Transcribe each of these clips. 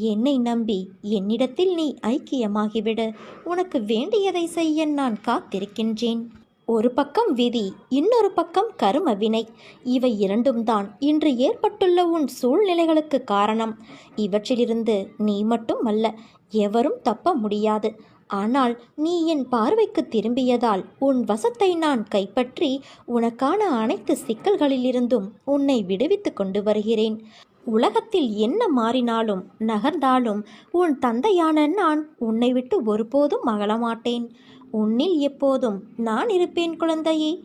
என்னை நம்பி என்னிடத்தில் நீ ஐக்கியமாகிவிடு. உனக்கு வேண்டியதை செய்ய நான் காத்திருக்கின்றேன். ஒரு பக்கம் விதி இன்னொரு பக்கம் கரும வினை. இவை இரண்டும் தான் இன்று ஏற்பட்டுள்ள உன் சூழ்நிலைகளுக்கு காரணம். இவற்றிலிருந்து நீ மட்டும் அல்ல எவரும் தப்ப முடியாது. ஆனால் நீ என் பார்வைக்கு திரும்பியதால் உன் வசத்தை நான் கைப்பற்றி உனக்கான அனைத்து சிக்கல்களிலிருந்தும் உன்னை விடுவித்து கொண்டு வருகிறேன். உலகத்தில் என்ன மாறினாலும் நகர்ந்தாலும் உன் தந்தையான நான் உன்னை விட்டு ஒருபோதும் மகளமாட்டேன் உன்னில் எப்போதும் நான் இருப்பேன் குழந்தையே.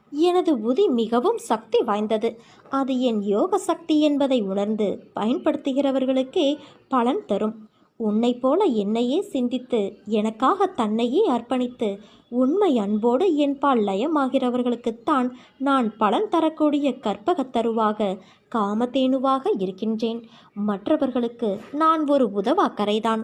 எனது உதி மிகவும் சக்தி வாய்ந்தது. அது என் யோக சக்தி என்பதை உணர்ந்து பயன்படுத்துகிறவர்களுக்கே பலன் தரும். உன்னைப் போல என்னையே சிந்தித்து எனக்காக தன்னையே அர்ப்பணித்து உண்மை அன்போடு என்பால் லயமாகிறவர்களுக்குத்தான் நான் பலன் தரக்கூடிய கற்பகத் தருவாக காமதேனுவாக இருக்கின்றேன். மற்றவர்களுக்கு நான் ஒரு உதவாக்கரைதான்.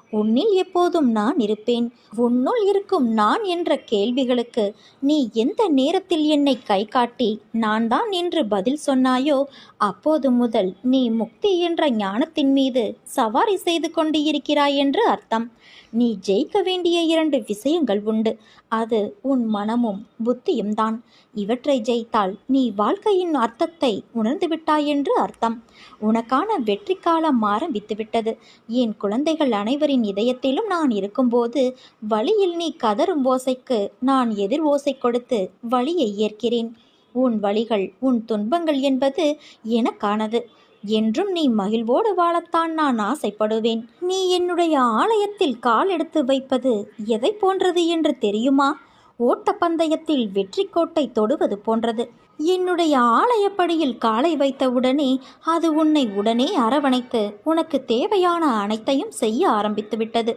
உன்னில் எப்போதும் நான் இருப்பேன். உன்னுள் இருக்கும் நான் என்ற கேள்விகளுக்கு நீ எந்த நேரத்தில் என்னை கை காட்டி நான் தான் என்று பதில் சொன்னாயோ அப்போது முதல் நீ முக்தி என்ற ஞானத்தின் மீது சவாரி செய்து கொண்டு இருக்கிறாய் என்று அர்த்தம். நீ ஜெயிக்க வேண்டிய இரண்டு விஷயங்கள் உண்டு. அது உன் மனமும் புத்தியும் தான். இவற்றை ஜெயித்தால் நீ வாழ்க்கையின் அர்த்தத்தை உணர்ந்துவிட்டாய் என்று அர்த்தம். உனக்கான வெற்றி காலம் ஆரம்பித்து என் குழந்தைகள் அனைவரின் இதயத்திலும் நான் இருக்கும்போது வழியில் நீ கதரும் ஓசைக்கு நான் எதிர் ஓசை கொடுத்து வழியை ஏற்கிறேன். உன் வழிகள் உன் துன்பங்கள் என்பது எனக்கானது. என்றும் நீ மகிழ்வோடு வாழத்தான் நான் ஆசைப்படுவேன். நீ என்னுடைய ஆலயத்தில் கால் எடுத்து வைப்பது எதை போன்றது என்று தெரியுமா? ஓட்டப்பந்தயத்தில் வெற்றி கோட்டை தொடுவது போன்றது. என்னுடைய ஆலயப்படியில் காலை வைத்தவுடனே அது உன்னை உடனே அரவணைத்து உனக்கு தேவையான அனைத்தையும் செய்ய ஆரம்பித்து விட்டது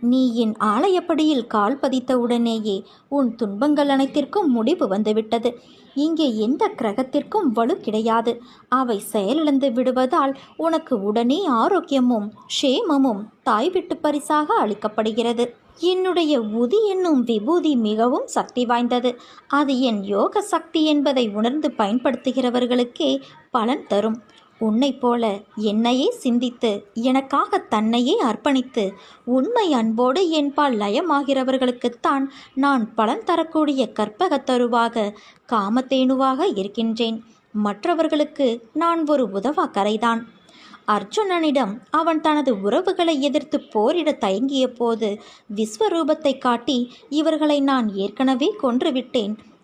நீ என் ஆலயப்படியில் கால் பதித்தவுடனேயே உன் துன்பங்கள் அனைத்திற்கும் முடிவு வந்துவிட்டது. இங்கே எந்த கிரகத்திற்கும் வலு கிடையாது. அவை செயலிழந்து விடுவதால் உனக்கு உடனே ஆரோக்கியமும் க்ஷேமமும் தாய் விட்டு பரிசாக அளிக்கப்படுகிறது. என்னுடைய உதி என்னும் விபூதி மிகவும் சக்தி வாய்ந்தது. அது என் யோக சக்தி என்பதை உணர்ந்து பயன்படுத்துகிறவர்களுக்கே பலன் தரும். உன்னைப் போல என்னையே சிந்தித்து எனக்காக தன்னையே அர்ப்பணித்து உண்மை அன்போடு என்பால் லயமாகிறவர்களுக்குத்தான் நான் பலன் தரக்கூடிய கற்பகத் தருவாக காமத்தேனுவாக இருக்கின்றேன். மற்றவர்களுக்கு நான் ஒரு உதவா கரைதான் அர்ஜுனனிடம் அவன் தனது உறவுகளை எதிர்த்து போரிட தயங்கிய போது விஸ்வரூபத்தை காட்டி இவர்களை நான் ஏற்கனவே கொன்றுவிட்டேன்.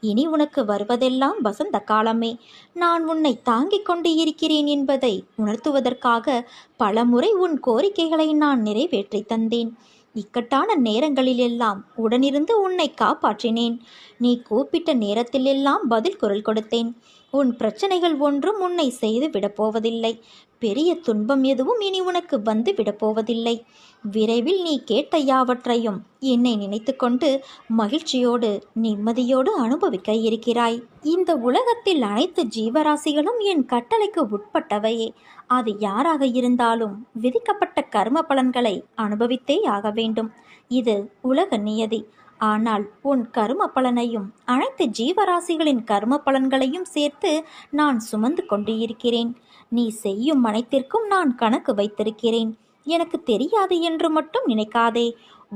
இனி உனக்கு வருவதெல்லாம் வசந்த காலமே. நான் உன்னை தாங்கிக் கொண்டு இருக்கிறேன் என்பதை உணர்த்துவதற்காக பலமுறை உன் கோரிக்கைகளை நான் நிறைவேற்றி தந்தேன். இக்கட்டான நேரங்களிலெல்லாம் உடனிருந்து உன்னை காப்பாற்றினேன். நீ கூப்பிட்ட நேரத்திலெல்லாம் பதில் குரல் கொடுத்தேன். உன் பிரச்சனைகள் ஒன்றும் உன்னை செய்து விடப்போவதில்லை பெரிய துன்பம் எதுவும் இனி உனக்கு வந்து விடப்போவதில்லை விரைவில் நீ கேட்ட யாவற்றையும் என்னை நினைத்து கொண்டு மகிழ்ச்சியோடு நிம்மதியோடு அனுபவிக்க இருக்கிறாய். இந்த உலகத்தில் அனைத்து ஜீவராசிகளும் என் கட்டளைக்கு உட்பட்டவையே அது யாராக இருந்தாலும் விதிக்கப்பட்ட கர்ம பலன்களை அனுபவித்தே ஆக வேண்டும். இது உலக நியதி. ஆனால் உன் கரும பலனையும் அனைத்து ஜீவராசிகளின் கரும பலன்களையும் சேர்த்து நான் சுமந்து கொண்டு இருக்கிறேன் நீ செய்யும் அனைத்திற்கும் நான் கணக்கு வைத்திருக்கிறேன். எனக்கு தெரியாது என்று மட்டும் நினைக்காதே.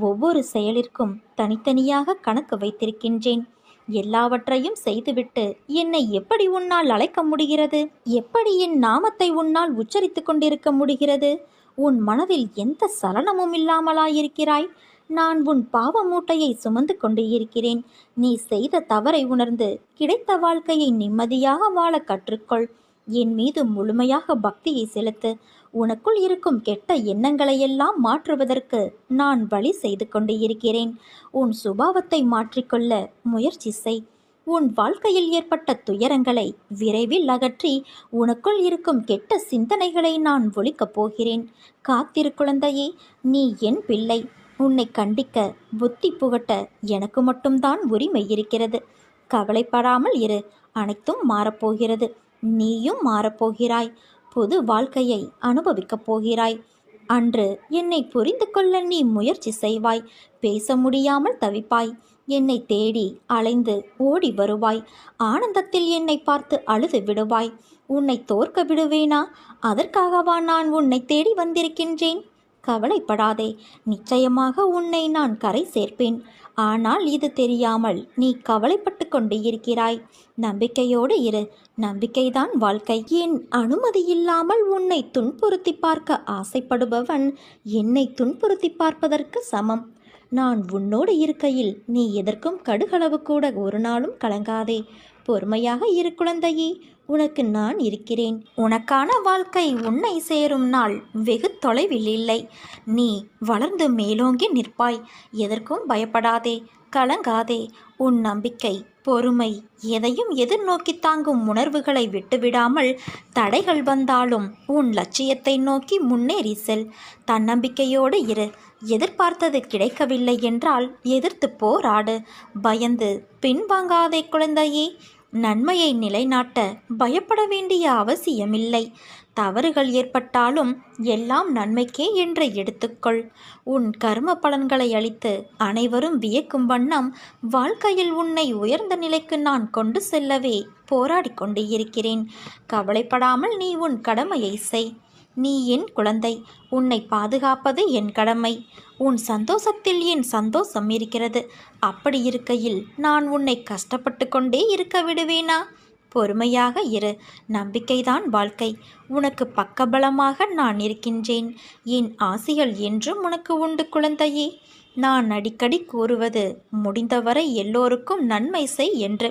ஒவ்வொரு செயலிற்கும் தனித்தனியாக கணக்கு வைத்திருக்கின்றேன். எல்லாவற்றையும் செய்துவிட்டு என்னை எப்படி உன்னால் அழைக்க முடிகிறது? எப்படி என் நாமத்தை உன்னால் உச்சரித்து கொண்டிருக்க முடிகிறது? உன் மனதில் எந்த சலனமும் இல்லாமலாயிருக்கிறாய்? நான் உன் பாவ மூட்டையை சுமந்து கொண்டு இருக்கிறேன். நீ செய்த தவறை உணர்ந்து கிடைத்த வாழ்க்கையை நிம்மதியாக வாழ கற்றுக்கொள். என் மீது முழுமையாக பக்தியை செலுத்து. உனக்குள் இருக்கும் கெட்ட எண்ணங்களையெல்லாம் மாற்றுவதற்கு நான் வழி செய்து கொண்டு இருக்கிறேன். உன் சுபாவத்தை மாற்றிக்கொள்ள முயற்சி செய். உன் வாழ்க்கையில் ஏற்பட்ட துயரங்களை விரைவில் அகற்றி உனக்குள் இருக்கும் கெட்ட சிந்தனைகளை நான் ஒழிக்கப் போகிறேன். காத்திரு குழந்தையே நீ என் பிள்ளை. உன்னை கண்டிக்க புத்தி புகட்ட எனக்கு மட்டும்தான் உரிமை இருக்கிறது. கவலைப்படாமல் இரு அனைத்தும் மாறப்போகிறது. நீயும் மாறப்போகிறாய். புது வாழ்க்கையை அனுபவிக்கப் போகிறாய். அன்று என்னை புரிந்து கொள்ள நீ முயற்சி செய்வாய். பேச முடியாமல் தவிப்பாய். என்னை தேடி அலைந்து ஓடி வருவாய். ஆனந்தத்தில் என்னை பார்த்து அழுது விடுவாய். உன்னை தோற்க விடுவேனா? அதற்காகவா நான் உன்னை தேடி வந்திருக்கின்றேன்? கவலைப்படாதே. நிச்சயமாக உன்னை நான் கரை சேர்ப்பேன். ஆனால் இது தெரியாமல் நீ கவலைப்பட்டு கொண்டு இருக்கிறாய் நம்பிக்கையோடு இரு. நம்பிக்கைதான் வாழ்க்கை. என் அனுமதி இல்லாமல் உன்னை துன்புறுத்தி பார்க்க ஆசைப்படுபவன் என்னை துன்புறுத்தி பார்ப்பதற்கு சமம். நான் உன்னோடு இருக்கையில் நீ எதற்கும் கடுகளவு கூட ஒரு நாளும் கலங்காதே. பொறுமையாக இரு குழந்தையே உனக்கு நான் இருக்கிறேன். உனக்கான வாழ்க்கை உன்னை சேரும் நாள் வெகு தொலைவில் இல்லை. நீ வளர்ந்து மேலோங்கி நிற்பாய். எதற்கும் பயப்படாதே. கலங்காதே. உன் நம்பிக்கை பொறுமை எதையும் எதிர்நோக்கி தாங்கும் உணர்வுகளை விட்டுவிடாமல் தடைகள் வந்தாலும் உன் லட்சியத்தை நோக்கி முன்னேறி செல். தன்னம்பிக்கையோடு இரு. எதிர்பார்த்தது கிடைக்கவில்லை என்றால் எதிர்த்து போராடு. பயந்து பின்வாங்காதே குழந்தையே. நன்மையை நிலைநாட்ட பயப்பட வேண்டிய அவசியமில்லை. தவறுகள் ஏற்பட்டாலும் எல்லாம் நன்மைக்கே என்று எடுத்துக்கொள். உன் கர்ம பலன்களை அளித்து அனைவரும் வியக்கும் வண்ணம் வாழ்க்கையில் உன்னை உயர்ந்த நிலைக்கு நான் கொண்டு செல்லவே போராடி கொண்டு இருக்கிறேன். கவலைப்படாமல் நீ உன் கடமையை செய். நீ என் குழந்தை. உன்னை பாதுகாப்பது என் கடமை. உன் சந்தோஷத்தில் என் சந்தோஷம் இருக்கிறது. அப்படி இருக்கையில் நான் உன்னை கஷ்டப்பட்டு கொண்டே இருக்க விடுவேனா? பொறுமையாக இரு. நம்பிக்கைதான் வாழ்க்கை. உனக்கு பக்கபலமாக நான் இருக்கின்றேன். என் ஆசைகள் என்றும் உனக்கு உண்டு குழந்தையே. நான் அடிக்கடி கூறுவது முடிந்தவரை எல்லோருக்கும் நன்மை செய் என்று.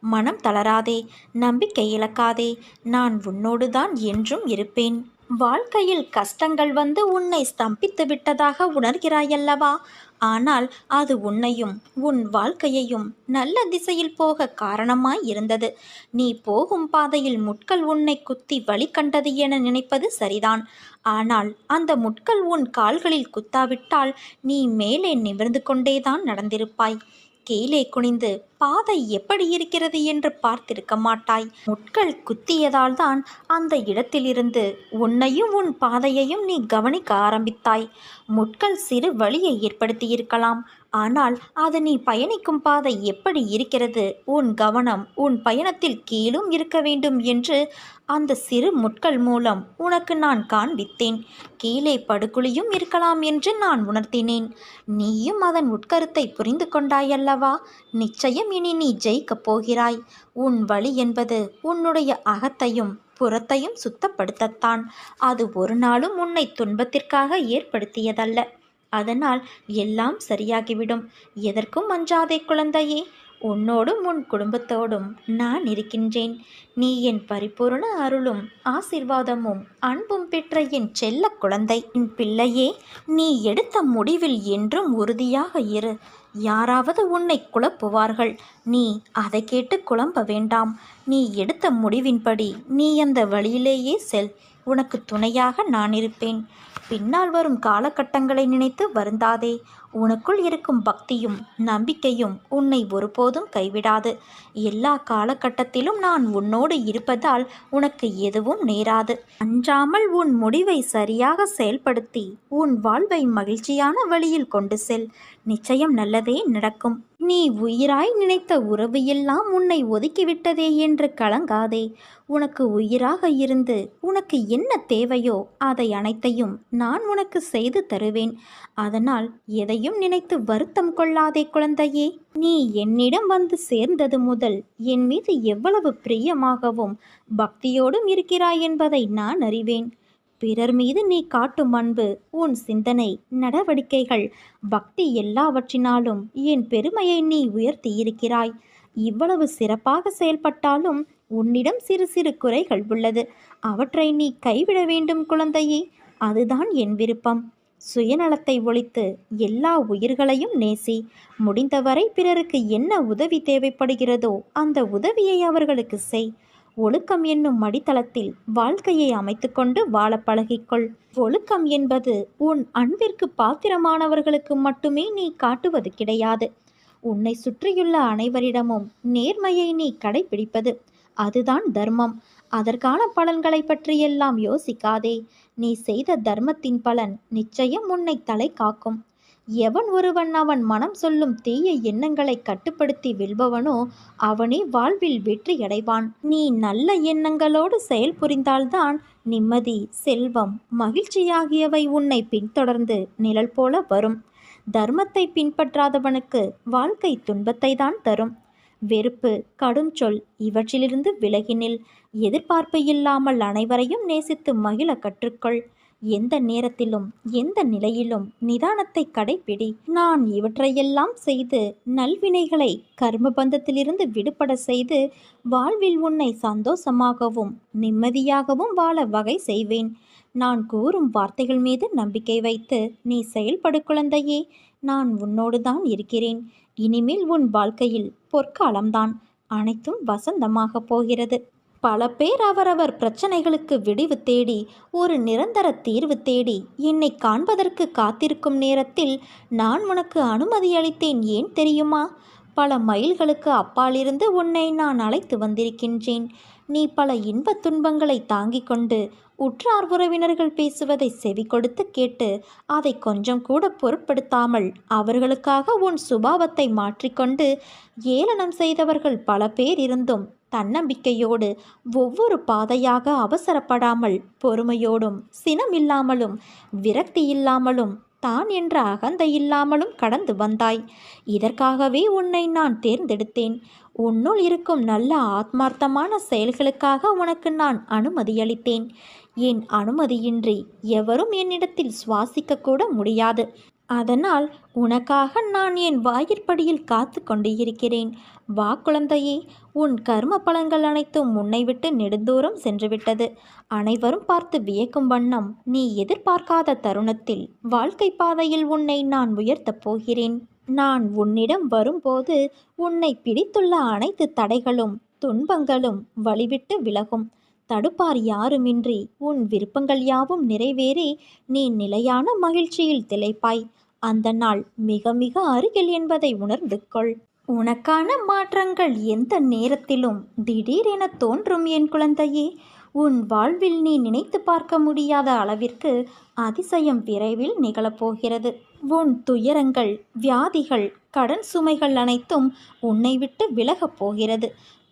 மனம் தளராதே. நம்பிக்கை இழக்காதே. நான் உன்னோடுதான் என்றும் இருப்பேன். வாழ்க்கையில் கஷ்டங்கள் வந்து உன்னை ஸ்தம்பித்து விட்டதாக உணர்கிறாயல்லவா? ஆனால் அது உன்னையும் உன் வாழ்க்கையையும் நல்ல திசையில் போக காரணமாய் இருந்தது. நீ போகும் பாதையில் முட்கள் உன்னை குத்தி வழி கண்டது என நினைப்பது சரிதான். ஆனால் அந்த முட்கள் உன் கால்களில் குத்தாவிட்டால் நீ மேலே நிமிர்ந்து கொண்டேதான் நடந்திருப்பாய். கீழே குனிந்து பாதை எப்படி இருக்கிறது என்று பார்த்திருக்க மாட்டாய். முட்கள் குத்தியதால் தான் அந்த இடத்திலிருந்து உன்னையும் உன் பாதையையும் நீ கவனிக்க ஆரம்பித்தாய். முட்கள் சிறு வழியை ஏற்படுத்தியிருக்கலாம். ஆனால் அது நீ பயணிக்கும் பாதை எப்படி இருக்கிறது? உன் கவனம் உன் பயணத்தில் கீழும் இருக்க வேண்டும் என்று அந்த சிறு முட்கள் மூலம் உனக்கு நான் காண்பித்தேன். கீழே படுகுழியும் இருக்கலாம் என்று நான் உணர்த்தினேன். நீயும் அதன் உட்கருத்தை புரிந்து கொண்டாயல்லவா? நிச்சயம் இனி நீ ஜெயிக்கப் போகிறாய். உன் வழி என்பது உன்னுடைய அகத்தையும் புறத்தையும் சுத்தப்படுத்தத்தான். அது ஒரு நாளும் உன்னை துன்பத்திற்காக ஏற்படுத்தியதல்ல. அதனால் எல்லாம் சரியாகிவிடும். எதற்கும் அஞ்சாதே குழந்தையே. உன்னோடும் உன் குடும்பத்தோடும் நான் இருக்கின்றேன். நீ என் பரிபூரண அருளும் ஆசிர்வாதமும் அன்பும் பெற்ற என் செல்ல குழந்தை என் பிள்ளையே நீ எடுத்த முடிவில் என்றும் உறுதியாக இரு. யாராவது உன்னை குழப்புவார்கள். நீ அதை கேட்டு குழம்ப வேண்டாம். நீ எடுத்த முடிவின்படி நீ அந்த வழியிலேயே செல். உனக்கு துணையாக நான் இருப்பேன். பின்னால் வரும் காலகட்டங்களை நினைத்து வருந்தாதே. உனக்குள் இருக்கும் பக்தியும் நம்பிக்கையும் உன்னை ஒருபோதும் கைவிடாது. எல்லா காலகட்டத்திலும் நான் உன்னோடு இருப்பதால் உனக்கு எதுவும் நேராது. அஞ்சாமல் உன் முடிவை சரியாக செயல்படுத்தி உன் வாழ்வை மகிழ்ச்சியான வழியில் கொண்டு செல். நிச்சயம் நல்லதே நடக்கும். நீ உயிராய் நினைத்த உறவு எல்லாம் உன்னை ஒதுக்கிவிட்டதே என்று கலங்காதே. உனக்கு உயிராக இருந்து உனக்கு என்ன தேவையோ அதை அனைத்தையும் நான் உனக்கு செய்து தருவேன். அதனால் எதையும் நினைத்து வருத்தம் கொள்ளாதே குழந்தையே. நீ என்னிடம் வந்து சேர்ந்தது முதல் என் மீது எவ்வளவு பிரியமாகவும் பக்தியோடும் இருக்கிறாய் என்பதை நான் அறிவேன். பிறர் மீது நீ காட்டும் அன்பு உன் சிந்தனை நடவடிக்கைகள் பக்தி எல்லாவற்றினாலும் என் பெருமையை நீ உயர்த்தியிருக்கிறாய். இவ்வளவு சிறப்பாக செயல்பட்டாலும் உன்னிடம் சிறு சிறு குறைகள் உள்ளது. அவற்றை நீ கைவிட வேண்டும் குழந்தையே அதுதான் என் விருப்பம். சுயநலத்தை ஒழித்து எல்லா உயிர்களையும் நேசி. முடிந்தவரை பிறருக்கு என்ன உதவி தேவைப்படுகிறதோ அந்த உதவியை அவர்களுக்கு செய். ஒழுக்கம் என்னும் மடித்தளத்தில் வாழ்க்கையை அமைத்துக்கொண்டு வாழ பழகிக்கொள். ஒழுக்கம் என்பது உன் அன்பிற்கு பாத்திரமானவர்களுக்கு மட்டுமே நீ காட்டுவது கிடையாது. உன்னை சுற்றியுள்ள அனைவரிடமும் நேர்மையை நீ கடைபிடிப்பது அதுதான் தர்மம். அதற்கான பலன்களை பற்றியெல்லாம் யோசிக்காதே. நீ செய்த தர்மத்தின் பலன் நிச்சயம் உன்னை தலை காக்கும். எவன் ஒருவன் அவன் மனம் சொல்லும் தீய எண்ணங்களை கட்டுப்படுத்தி வெல்பவனோ அவனே வாழ்வில் வெற்றி அடைவான் நீ நல்ல எண்ணங்களோடு செயல் புரிந்தால்தான் நிம்மதி செல்வம் மகிழ்ச்சி ஆகியவை உன்னை பின்தொடர்ந்து நிழல் போல வரும். தர்மத்தை பின்பற்றாதவனுக்கு வாழ்க்கை துன்பத்தை தான் தரும். வெறுப்பு கடும் சொல் இவற்றிலிருந்து விலகினில் எதிர்பார்ப்பு இல்லாமல் அனைவரையும் நேசித்து மகிழ கற்றுக்கொள். எந்த நேரத்திலும் எந்த நிலையிலும் நிதானத்தை கடைபிடி நான் இவற்றையெல்லாம் செய்து நல்வினைகளை கர்ம பந்தத்திலிருந்து விடுபட செய்து வாழ்வில் உன்னை சந்தோஷமாகவும் நிம்மதியாகவும் வாழ வகை செய்வேன். நான் கூறும் வார்த்தைகள் மீது நம்பிக்கை வைத்து நீ செயல்படு குழந்தையே நான் உன்னோடு தான் இருக்கிறேன். இனிமேல் உன் வாழ்க்கையில் பொற்காலம்தான். அனைத்தும் வசந்தமாக போகிறது. பல பேர் அவரவர் பிரச்சனைகளுக்கு விடிவு தேடி ஒரு நிரந்தர தீர்வு தேடி என்னை காண்பதற்கு காத்திருக்கும் நேரத்தில் நான் உனக்கு அனுமதி அளித்தேன் ஏன் தெரியுமா? பல மைல்களுக்கு அப்பாலிருந்து உன்னை நான் அழைத்து வந்திருக்கின்றேன். நீ பல இன்பத் துன்பங்களை தாங்கிக் கொண்டு உற்றார் உறவினர்கள் பேசுவதை செவி கொடுத்து கேட்டு அதை கொஞ்சம் கூட பொருட்படுத்தாமல் அவர்களுக்காக உன் சுபாவத்தை மாற்றிக்கொண்டு ஏளனம் செய்தவர்கள் பல பேர் இருந்தும் தன்னம்பிக்கையோடு ஒவ்வொரு பாதையாக அவசரப்படாமல் பொறுமையோடும் சினமில்லாமலும் விரக்தி இல்லாமலும் தான் என்ற அகந்தை இல்லாமலும் கடந்து வந்தாய். இதற்காகவே உன்னை நான் தேர்ந்தெடுத்தேன். உன்னுள் இருக்கும் நல்ல ஆத்மார்த்தமான செயல்களுக்காக உனக்கு நான் அனுமதியளித்தேன். என் அனுமதியின்றி எவரும் என்னிடத்தில் சுவாசிக்க கூட முடியாது. அதனால் உனக்காக நான் என் வாயிற்படியில் காத்து கொண்டு இருக்கிறேன். வா குழந்தையே உன் கர்ம பலன்கள் அனைத்தும் உன்னை விட்டு நெடுந்தூரம் சென்றுவிட்டது. அனைவரும் பார்த்து வியக்கும் வண்ணம் நீ எதிர்பார்க்காத தருணத்தில் வாழ்க்கை பாதையில் உன்னை நான் உயர்த்தப் போகிறேன். நான் உன்னிடம் வரும்போது உன்னை பிடித்துள்ள அனைத்து தடைகளும் துன்பங்களும் வழிவிட்டு விலகும். தடுப்பார் யாருமின்றி. உன் விருப்பங்கள் யாவும் நிறைவேறி நீ நிலையான மகிழ்ச்சியில் திளைப்பாய். அந்த நாள் மிக மிக அருகில் என்பதை உணர்ந்து கொள் உனக்கான மாற்றங்கள் எந்த நேரத்திலும் திடீரென தோன்றும் என் குழந்தையே. உன் வாழ்வில் நீ நினைத்து பார்க்க முடியாத அளவிற்கு அதிசயம் விரைவில் நிகழப்போகிறது. உன் துயரங்கள் வியாதிகள் கடன் சுமைகள் அனைத்தும் உன்னை விட்டு விலகப் போகிறது.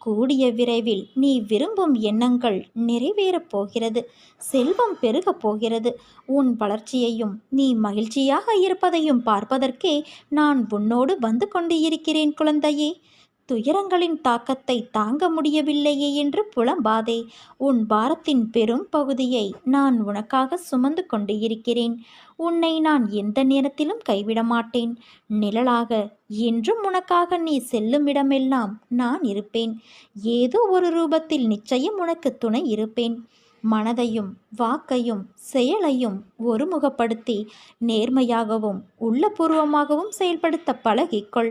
கூடிய விரைவில் நீ விரும்பும் எண்ணங்கள் நிறைவேறப் போகிறது. செல்வம் பெருகப் போகிறது. உன் வளர்ச்சியையும் நீ மகிழ்ச்சியாக இருப்பதையும் பார்ப்பதற்கே நான் உன்னோடு வந்து கொண்டு இருக்கிறேன் குழந்தையே. துயரங்களின் தாக்கத்தை தாங்க முடியவில்லையே என்று புலம்பாதே. உன் பாரத்தின் பெரும் பகுதியை நான் உனக்காக சுமந்து கொண்டு இருக்கிறேன். உன்னை நான் எந்த நேரத்திலும் கைவிட மாட்டேன். நிழலாக என்றும் உனக்காக நீ செல்லும் இடமெல்லாம் நான் இருப்பேன். ஏதோ ஒரு ரூபத்தில் நிச்சயம் உனக்கு துணை இருப்பேன். மனதையும் வாக்கையும் செயலையும் ஒருமுகப்படுத்தி நேர்மையாகவும் உள்ளபூர்வமாகவும் செயல்படுத்த பழகிக்கொள்.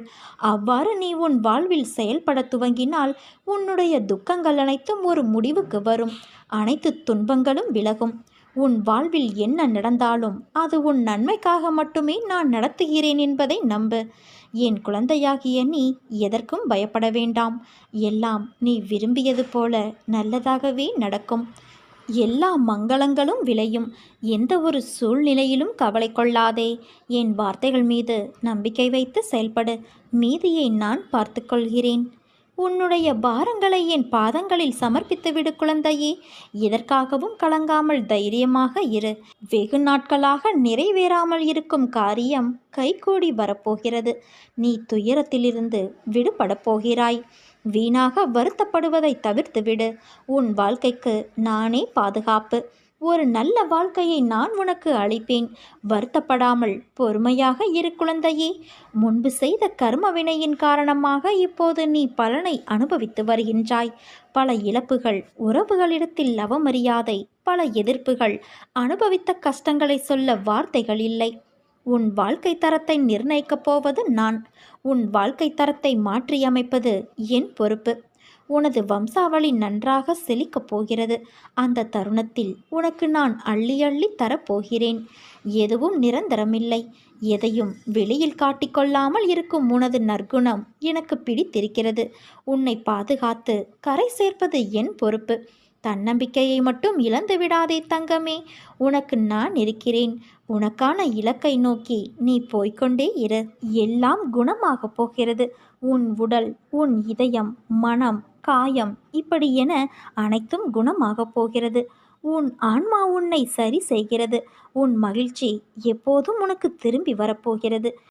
அவ்வாறு நீ உன் வாழ்வில் செயல்பட துவங்கினால் உன்னுடைய துக்கங்கள் அனைத்தும் ஒரு முடிவுக்கு வரும். அனைத்து துன்பங்களும் விலகும். உன் வாழ்வில் என்ன நடந்தாலும் அது உன் நன்மைக்காக மட்டுமே நான் நடத்துகிறேன் என்பதை நம்பு. என் குழந்தையாகிய நீ எதற்கும் பயப்பட வேண்டாம். எல்லாம் நீ விரும்பியது போல நல்லதாகவே நடக்கும். எல்லா மங்களங்களும் விளையும். எந்த ஒரு சூழ்நிலையிலும் கவலை கொள்ளாதே. என் வார்த்தைகள் மீது நம்பிக்கை வைத்து செயல்படு. மீதியை நான் பார்த்துக்கொள்கிறேன் உன்னுடைய பாரங்களை என் பாதங்களில் சமர்ப்பித்து விடு குழந்தையே. எதற்காகவும் கலங்காமல் தைரியமாக இரு. வெகு நாட்களாக நிறைவேறாமல் இருக்கும் காரியம் கைகூடி வரப்போகிறது. நீ துயரத்திலிருந்து விடுபடப் போகிறாய். வீணாக வருத்தப்படுவதை தவிர்த்துவிடு உன் வாழ்க்கைக்கு நானே பாதுகாப்பு. ஒரு நல்ல வாழ்க்கையை நான் உனக்கு அளிப்பேன். வருத்தப்படாமல் பொறுமையாக இரு குழந்தையே. முன்பு செய்த கர்ம வினையின் காரணமாக இப்போது நீ பலனை அனுபவித்து வருகின்றாய். பல இழப்புகள் உறவுகளிடத்தில் அவமரியாதை பல எதிர்ப்புகள் அனுபவித்த கஷ்டங்களை சொல்ல வார்த்தைகள் இல்லை. உன் வாழ்க்கை தரத்தை நிர்ணயிக்கப் போவது நான். உன் வாழ்க்கை தரத்தை மாற்றியமைப்பது என் பொறுப்பு. உனது வம்சாவளி நன்றாக செழிக்கப் போகிறது. அந்த தருணத்தில் உனக்கு நான் அள்ளி அள்ளி தரப்போகிறேன் எதுவும் நிரந்தரமில்லை. எதையும் வெளியில் காட்டிக்கொள்ளாமல் இருக்கும் உனது நற்குணம் எனக்கு பிடித்திருக்கிறது. உன்னை பாதுகாத்து கரை சேர்ப்பது என் பொறுப்பு. தன்னம்பிக்கையை மட்டும் இழந்து விடாதே தங்கமே. உனக்கு நான் இருக்கிறேன். உனக்கான இலக்கை நோக்கி நீ போய்க்கொண்டே இரு. எல்லாம் குணமாக போகிறது. உன் உடல் உன் இதயம் மனம் காயம் இப்படி என அனைத்தும் குணமாக போகிறது. உன் ஆன்மா உன்னை சரி செய்கிறது. உன் மகிழ்ச்சி எப்போதும் உனக்கு திரும்பி வரப்போகிறது